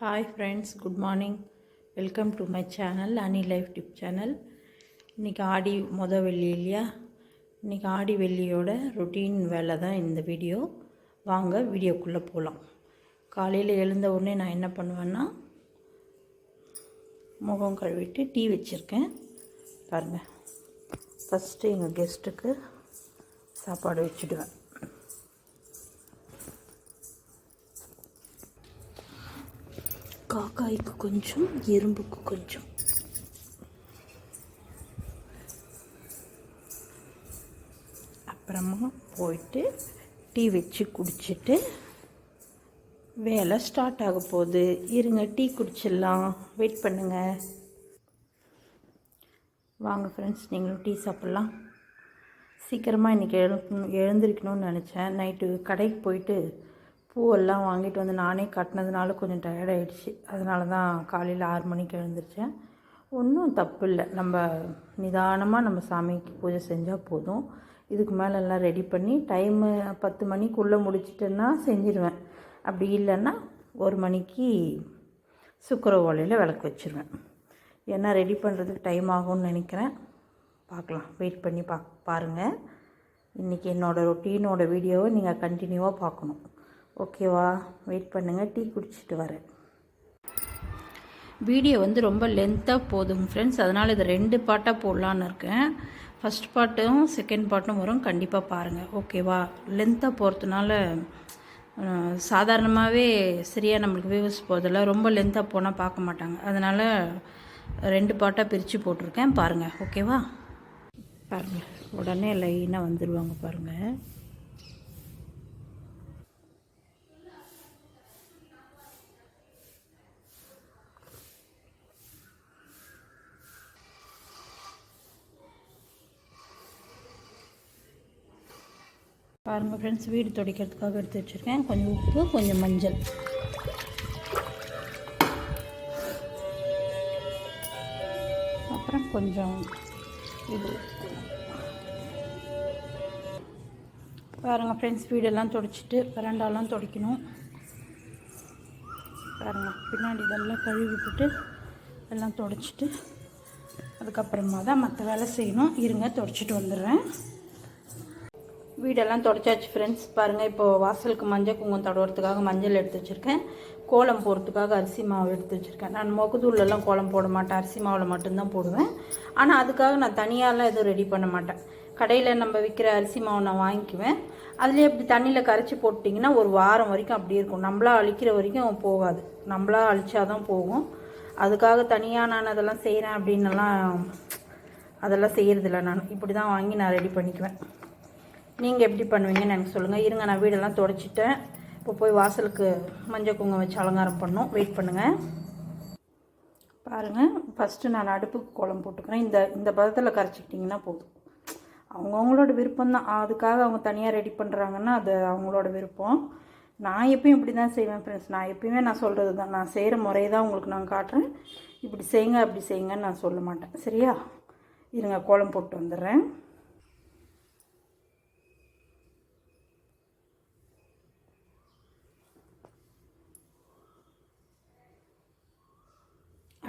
Hi friends good morning welcome to my channel அனி life tip channel இன்றைக்கி ஆடி மொத வெள்ளி இல்லையா? இன்றைக்கி ஆடி வெள்ளியோட ரொட்டீன் வேலை தான் இந்த வீடியோ வாங்க வீடியோக்குள்ளே போகலாம் காலையில் எழுந்த உடனே நான் என்ன பண்ணுவேன்னா முகம் கழுவிட்டு டீ வச்சுருக்கேன். பாருங்கள் ஃபஸ்ட்டு எங்கள் கெஸ்ட்டுக்கு சாப்பாடு வச்சுடுவேன். காக்காய்க்கு கொஞ்சம் எறும்புக்கு கொஞ்சம். அப்புறமா போயிட்டு டீ வச்சு குடிச்சிட்டு வேலை ஸ்டார்ட் ஆக போகுது. இருங்க டீ குடிச்சிடலாம். வெயிட் பண்ணுங்கள் வாங்க ஃப்ரெண்ட்ஸ் நீங்களும் டீ சாப்பிட்லாம். சீக்கிரமாக இன்றைக்கி எழு எழுந்திருக்கணும்னு நினச்சேன். நைட்டு கடைக்கு போயிட்டு பூவெல்லாம் வாங்கிட்டு வந்து நானே கட்டினதுனால கொஞ்சம் டயர்டாயிடுச்சு அதனால தான் காலையில் ஆறு மணிக்கு எழுந்திரிச்சேன். ஒன்றும் தப்பு இல்லை. நம்ம நிதானமாக நம்ம சாமிக்கு பூஜை செஞ்சால் போதும். இதுக்கு மேலே எல்லாம் ரெடி பண்ணி டைமு பத்து மணிக்குள்ளே முடிச்சிட்டேன்னா செஞ்சிருவேன். அப்படி இல்லைன்னா ஒரு மணிக்கு சுக்கர ஓலையில் விளக்கு வச்சுருவேன். ஏன்னா ரெடி பண்ணுறதுக்கு டைம் ஆகும்னு நினைக்கிறேன். பார்க்கலாம். வெயிட் பண்ணி பா பாருங்கள் இன்றைக்கி என்னோடய ரொட்டீனோட வீடியோவை நீங்கள் கண்டினியூவாக பார்க்கணும். ஓகேவா? வெயிட் பண்ணுங்கள் டீ குடிச்சிட்டு வரேன். வீடியோ வந்து ரொம்ப லென்த்தாக போதும் ஃப்ரெண்ட்ஸ் அதனால் இது ரெண்டு பாட்டாக போடலான்னு இருக்கேன். ஃபஸ்ட் பாட்டும் செகண்ட் பாட்டும் வரும். கண்டிப்பாக பாருங்கள் ஓகேவா? லென்த்தாக போகிறதுனால சாதாரணமாகவே சரியாக நம்மளுக்கு வியூஸ் போகிறதில்ல ரொம்ப லென்த்தாக போனால் பார்க்க மாட்டாங்க. அதனால் ரெண்டு பாட்டாக பிரித்து போட்டிருக்கேன். பாருங்கள் ஓகேவா? பாருங்கள் உடனே லைனாக வந்துடுவாங்க பாருங்கள் பாருங்கள் ஃப்ரெண்ட்ஸ் வீடு துடைக்கிறதுக்காக எடுத்து வச்சுருக்கேன். கொஞ்சம் உப்பு கொஞ்சம் மஞ்சள். அப்புறம் கொஞ்சம் இது. பாருங்கள் ஃப்ரெண்ட்ஸ் வீடெல்லாம் துடைச்சிட்டு பரண்டாலாம் துடைக்கணும். பாருங்கள் பின்னாடி இதெல்லாம் கழுவி விட்டுட்டு எல்லாம் துடைச்சிட்டு அதுக்கப்புறமா தான் மற்ற வேலை செய்யணும். இருங்க துடைச்சிட்டு வந்துடுறேன். வீடெல்லாம் தொடச்சாச்சு ஃப்ரெண்ட்ஸ் பாருங்கள் இப்போது வாசலுக்கு மஞ்சள் குங்குமம் தடவுறதுக்காக மஞ்சள் எடுத்து வச்சுருக்கேன். கோலம் போடுறதுக்காக அரிசி மாவு எடுத்து வச்சுருக்கேன். நான் மொகுதூள்லாம் கோலம் போட மாட்டேன். அரிசி மாவில் மட்டும்தான் போடுவேன். ஆனால் அதுக்காக நான் தனியாலாம் எதுவும் ரெடி பண்ண மாட்டேன். கடையில் நம்ம விற்கிற அரிசி மாவு நான் வாங்கிக்குவேன். அதுலேயே இப்படி தண்ணியில் கரைச்சி போட்டிங்கன்னா ஒரு வாரம் வரைக்கும் அப்படியே இருக்கும். நம்மளா அழிக்கிற வரைக்கும் போகாது. நம்மளா அழிச்சாதான் போகும். அதுக்காக தனியாக நான் அதெல்லாம் செய்கிறேன் அப்படின்லாம் அதெல்லாம் செய்கிறதில்ல நான். இப்படி தான் வாங்கி நான் ரெடி பண்ணிக்குவேன். நீங்கள் எப்படி பண்ணுவீங்கன்னு எனக்கு சொல்லுங்கள் இருங்க நான் வீடெல்லாம் தொடச்சிட்டேன். இப்போ போய் வாசலுக்கு மஞ்சள் குங்குமம் வச்சு அலங்காரம் பண்ணோம் வெயிட் பண்ணுங்கள் பாருங்கள் ஃபஸ்ட்டு நான் அடுப்புக்கு கோலம் போட்டுக்கிறேன். இந்த இந்த பதத்தில் கரைச்சிக்கிட்டிங்கன்னா போதும். அவங்கவுங்களோட விருப்பம் தான். அதுக்காக அவங்க தனியாக ரெடி பண்ணுறாங்கன்னா அது அவங்களோட விருப்பம். நான் எப்பயும் இப்படி தான் செய்வேன் ஃப்ரெண்ட்ஸ் நான் எப்பயுமே நான் சொல்கிறது தான். நான் செய்கிற முறையை தான் உங்களுக்கு நான் காட்டுறேன். இப்படி செய்யுங்க அப்படி செய்யுங்கன்னு நான் சொல்ல மாட்டேன். சரியா? இருங்க கோலம் போட்டு வந்துடுறேன்.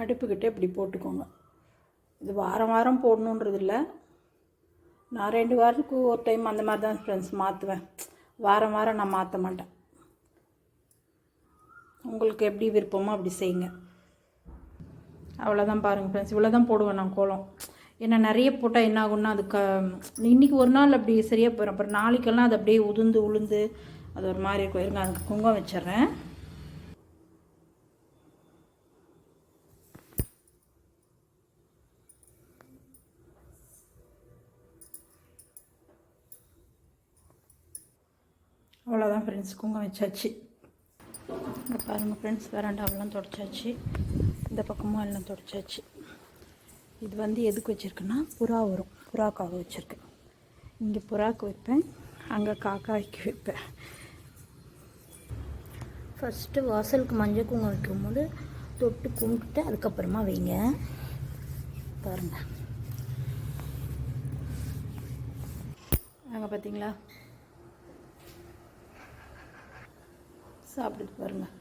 அடுப்புக்கிட்டே இப்படி போட்டுக்கோங்க. இது வாரம் வாரம் போடணுன்றது இல்லை நான் ரெண்டு வாரத்துக்கு ஒரு டைம் அந்த மாதிரி தான் ஃப்ரெண்ட்ஸ் மாற்றுவேன் வாரம் வாரம் நான் மாற்ற மாட்டேன். உங்களுக்கு எப்படி விருப்பமோ அப்படி செய்யுங்க. அவ்வளோதான் பாருங்கள் ஃப்ரெண்ட்ஸ் இவ்வளோ தான் போடுவேன் நான் கோலம். ஏன்னா நிறைய போட்டால் என்ன ஆகும்னா அது க இன்றைக்கி ஒரு நாள் அப்படி சரியாக போயிடும் அப்புறம் நாளைக்கெல்லாம் அது அப்படியே உதுந்து உளுந்து அது ஒரு மாதிரி இருக்கும். இருங்க அதுக்கு குங்குமம் வச்சிட்றேன். அவ்வளோதான் ஃப்ரெண்ட்ஸ் குங்குமம் வச்சாச்சு. இங்கே பாருங்கள் ஃப்ரெண்ட்ஸ் வெராண்டாவெல்லாம் தொடச்சாச்சு. இந்த பக்கமும் எல்லாம் தொடச்சாச்சு. இது வந்து எதுக்கு வச்சுருக்குன்னா புறா வரும் புறாக்காக வச்சுருக்கேன். இங்கே புறாக்கு வைப்பேன் அங்கே காக்காய்க்கு வைப்பேன். ஃபஸ்ட்டு வாசலுக்கு மஞ்சள் குங்குமம் வைக்கும்போது தொட்டு கும்பிட்டு அதுக்கப்புறமா வைங்க. பாருங்கள் அங்கே பார்த்தீங்களா சாப்பிட்டுட்டு பாருங்கள்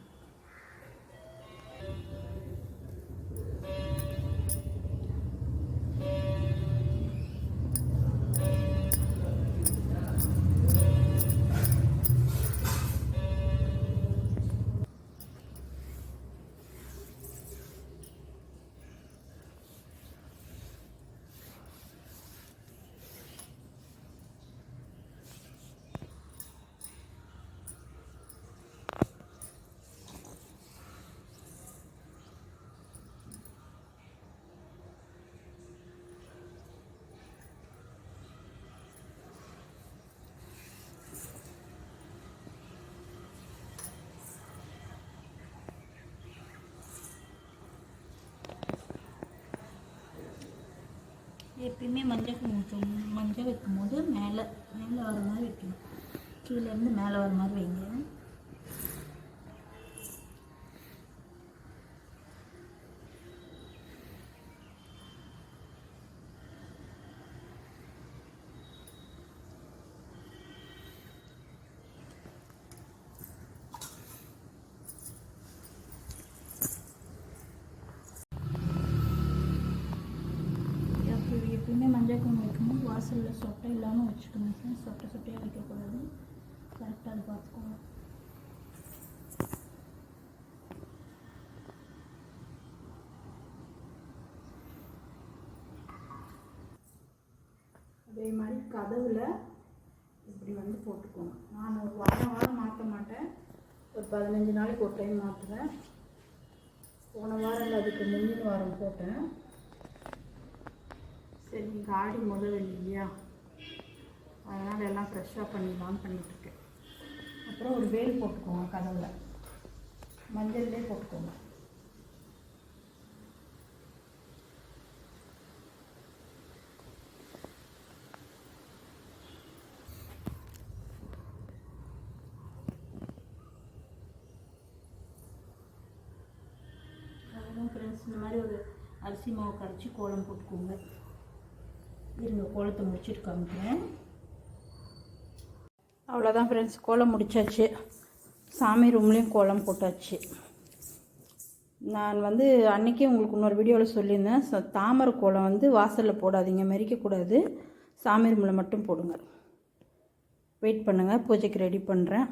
எப்பயுமே மஞ்சள் குங்குமம் மஞ்சள் வைக்கும் போது மேலே மேலே வர மாதிரி வைக்கணும். கீழேருந்து மேலே வர மாதிரி வைங்க எப்போ எப்பயுமே மஞ்சள் குங்குமம் வைக்கும்போது வாசலில் சொட்டை இல்லாமல் வச்சுக்கணும். சார் சொட்டை சொட்டையாக வைக்கக்கூடாது. கரெக்டாக அதை பார்த்துக்கோங்க. அதே மாதிரி கதவில் இப்படி வந்து போட்டுக்கோங்க. நான் வாரம் வாரம் மாற்ற மாட்டேன். ஒரு பதினஞ்சு நாளைக்கு ஒரு டைம் மாற்றுவேன் போன வாரம் அதுக்கு முந்தின வாரம் போட்டேன். சரி இங்கே ஆடி முதல் இல்லையா? அதனால் எல்லாம் ஃப்ரெஷ்ஷாக பண்ணிடலான்னு பண்ணிகிட்ருக்கேன் அப்புறம் ஒரு வேல் போட்டுக்கோங்க கதவில். மஞ்சள்லேயே போட்டுக்கோங்க. ஃப்ரெண்ட்ஸ் இந்த மாதிரி ஒரு அரிசி மாவு கரைச்சி கோலம் போட்டுக்கோங்க. இருங்க கோலத்தை முடிச்சுட்டு காமிக்கிறேன். அவ்வளோதான் ஃப்ரெண்ட்ஸ் கோலம் முடிச்சாச்சு. சாமி ரூம்லேயும் கோலம் போட்டாச்சு. நான் வந்து அன்றைக்கே உங்களுக்கு இன்னொரு வீடியோவில் சொல்லியிருந்தேன். தாமரை கோலம் வந்து வாசலில் போடாதீங்க மெரிக்கக்கூடாது சாமி ரூமில் மட்டும் போடுங்க. வெயிட் பண்ணுங்கள் பூஜைக்கு ரெடி பண்ணுறேன்